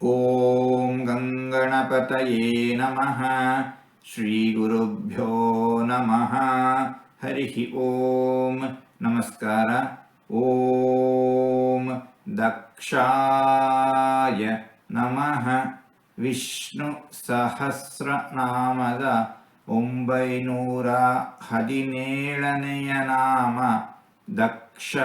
ॐ गङ्गणपतये नमः श्रीगुरुभ्यो नमः हरिः ॐ नमस्कार ॐ दक्षाय नमः ವಿಷ್ಣು ಸಹಸ್ರನಾಮದ ಒಂಬೈನೂರ ಹದಿನೇಳನೆಯ ನಾಮ ದಕ್ಷ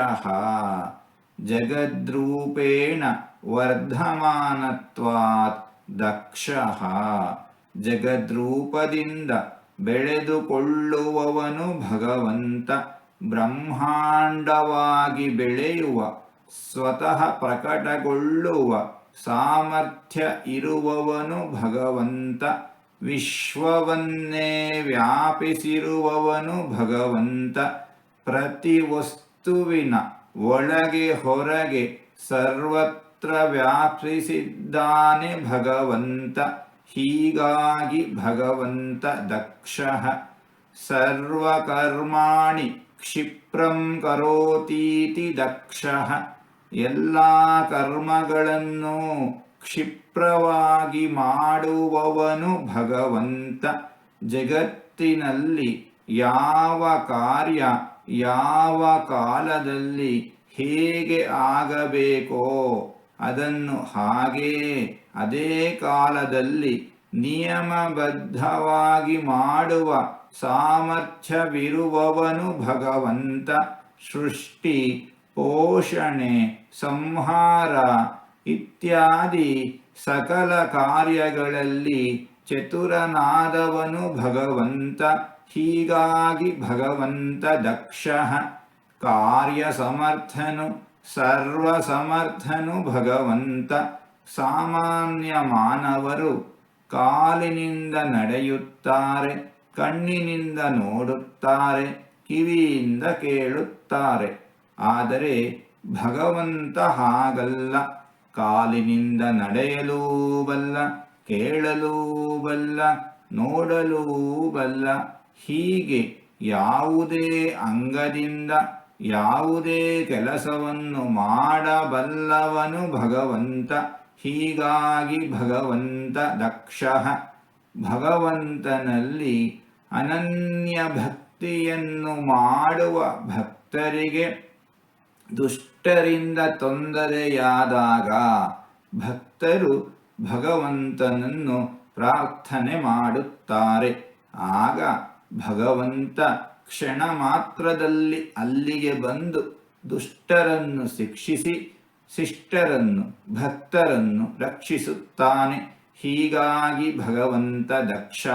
ಜಗದ್ರೂಪೇಣ ವರ್ಧಮಾನತ್ವಾತ್ ದಕ್ಷ ಜಗದ್ರೂಪದಿಂದ ಬೆಳೆದುಕೊಳ್ಳುವವನು ಭಗವಂತ, ಬ್ರಹ್ಮಾಂಡವಾಗಿ ಬೆಳೆಯುವ, ಸ್ವತಃ ಪ್ರಕಟಗೊಳ್ಳುವ ಸಾಮರ್ಥ್ಯ ಇರುವವನು ಭಗವಂತ, ವಿಶ್ವವನ್ನೇ ವ್ಯಾಪಿಸಿರುವವನು ಭಗವಂತ. ಪ್ರತಿ ವಸ್ತುವಿನ ಒಳಗೆ ಹೊರಗೆ ಸರ್ವತ್ರ ವ್ಯಾಪಿಸಿದ್ದಾನೆ ಭಗವಂತ ಹೀಗಾಗಿ ಭಗವಂತ ದಕ್ಷ ಸರ್ವಕರ್ಮಾಣಿ ಕ್ಷಿಪ್ರಂ ಕರೋತೀತಿ ದಕ್ಷ ಎಲ್ಲ ಕರ್ಮಗಳನ್ನು ಕ್ಷಿಪ್ರವಾಗಿ ಮಾಡುವವನು ಭಗವಂತ. ಜಗತ್ತಿನಲ್ಲಿ ಯಾವ ಕಾರ್ಯ, ಯಾವ ಕಾಲದಲ್ಲಿ ಹೇಗೆ ಆಗಬೇಕೋ ಅದನ್ನು ಹಾಗೆಯೇ ಅದೇ ಕಾಲದಲ್ಲಿ ನಿಯಮಬದ್ಧವಾಗಿ ಮಾಡುವ ಸಾಮರ್ಥ್ಯವಿರುವವನು ಭಗವಂತ. ಸೃಷ್ಟಿ, ಪೋಷಣೆ, ಸಂಹಾರ ಇತ್ಯಾದಿ ಸಕಲ ಕಾರ್ಯಗಳಲ್ಲಿ ಚತುರನಾದವನು ಭಗವಂತ. ಹೀಗಾಗಿ ಭಗವಂತ ದಕ್ಷ ಕಾರ್ಯಸಮರ್ಥನು. ಸರ್ವಸಮರ್ಥನು ಭಗವಂತ. ಸಾಮಾನ್ಯ ಮಾನವರು ಕಾಲಿನಿಂದ ನಡೆಯುತ್ತಾರೆ, ಕಣ್ಣಿನಿಂದ ನೋಡುತ್ತಾರೆ, ಕಿವಿಯಿಂದ ಕೇಳುತ್ತಾರೆ. ಆದರೆ ಭಗವಂತ ಹಾಗಲ್ಲ, ಕಾಲಿನಿಂದ ನಡೆಯಲೂ ಬಲ್ಲ ಕೇಳಲೂ ಬಲ್ಲ ನೋಡಲೂ ಬಲ್ಲ ಹೀಗೆ ಯಾವುದೇ ಅಂಗದಿಂದ ಯಾವುದೇ ಕೆಲಸವನ್ನು ಮಾಡಬಲ್ಲವನು ಭಗವಂತ, ಹೀಗಾಗಿ ಭಗವಂತ ದಕ್ಷ. ಭಗವಂತನಲ್ಲಿ ಅನನ್ಯ ಭಕ್ತಿಯನ್ನು ಮಾಡುವ ಭಕ್ತರಿಗೆ ದುಷ್ಟರಿಂದ ತೊಂದರೆಯಾದಾಗ ಭಕ್ತರು ಭಗವಂತನನ್ನು ಪ್ರಾರ್ಥನೆ ಮಾಡುತ್ತಾರೆ. ಆಗ ಭಗವಂತ ಕ್ಷಣ ಮಾತ್ರದಲ್ಲಿ ಅಲ್ಲಿಗೆ ಬಂದು ದುಷ್ಟರನ್ನು ಶಿಕ್ಷಿಸಿ ಶಿಷ್ಟರನ್ನು ಭಕ್ತರನ್ನು ರಕ್ಷಿಸುತ್ತಾನೆ. ಹೀಗಾಗಿ ಭಗವಂತ ದಕ್ಷ.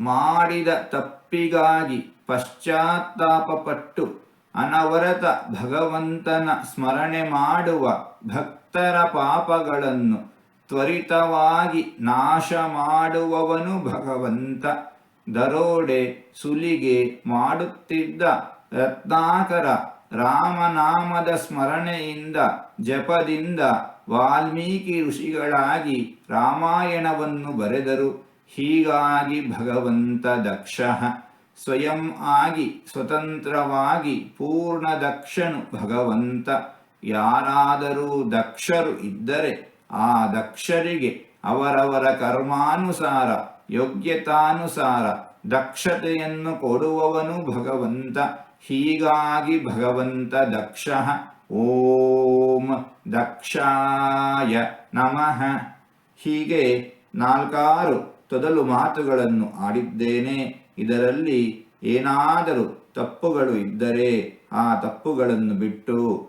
ಮಾಡಿದ ತಪ್ಪಿಗಾಗಿ ಪಶ್ಚಾತ್ತಾಪಪಟ್ಟು ಅನವರತ ಭಗವಂತನ ಸ್ಮರಣೆ ಮಾಡುವ ಭಕ್ತರ ಪಾಪಗಳನ್ನು ತ್ವರಿತವಾಗಿ ನಾಶ ಮಾಡುವವನು ಭಗವಂತ. ದರೋಡೆ ಸುಲಿಗೆ ಮಾಡುತ್ತಿದ್ದ ರತ್ನಾಕರ ರಾಮನಾಮದ ಸ್ಮರಣೆಯಿಂದ ಜಪದಿಂದ ವಾಲ್ಮೀಕಿ ಋಷಿಗಳಾಗಿ ರಾಮಾಯಣವನ್ನು ಬರೆದರು. ಹೀಗಾಗಿ ಭಗವಂತ ದಕ್ಷ. ಸ್ವಯಂ ಆಗಿ ಸ್ವತಂತ್ರವಾಗಿ ಪೂರ್ಣ ದಕ್ಷನು ಭಗವಂತ. ಯಾರಾದರೂ ದಕ್ಷರು ಇದ್ದರೆ ಆ ದಕ್ಷರಿಗೆ ಅವರವರ ಕರ್ಮಾನುಸಾರ, ಯೋಗ್ಯತಾನುಸಾರ ದಕ್ಷತೆಯನ್ನು ಕೊಡುವವನು ಭಗವಂತ. ಹೀಗಾಗಿ ಭಗವಂತ ದಕ್ಷ. ಓಂ ದಕ್ಷಾಯ ನಮಃ. ಹೀಗೆ ನಾಲ್ಕಾರು ತೊದಲು ಮಾತುಗಳನ್ನು ಆಡಿದ್ದೇನೆ. ಇದರಲ್ಲಿ ಏನಾದರೂ ತಪ್ಪುಗಳು ಇದ್ದರೆ ಆ ತಪ್ಪುಗಳನ್ನು ಬಿಟ್ಟು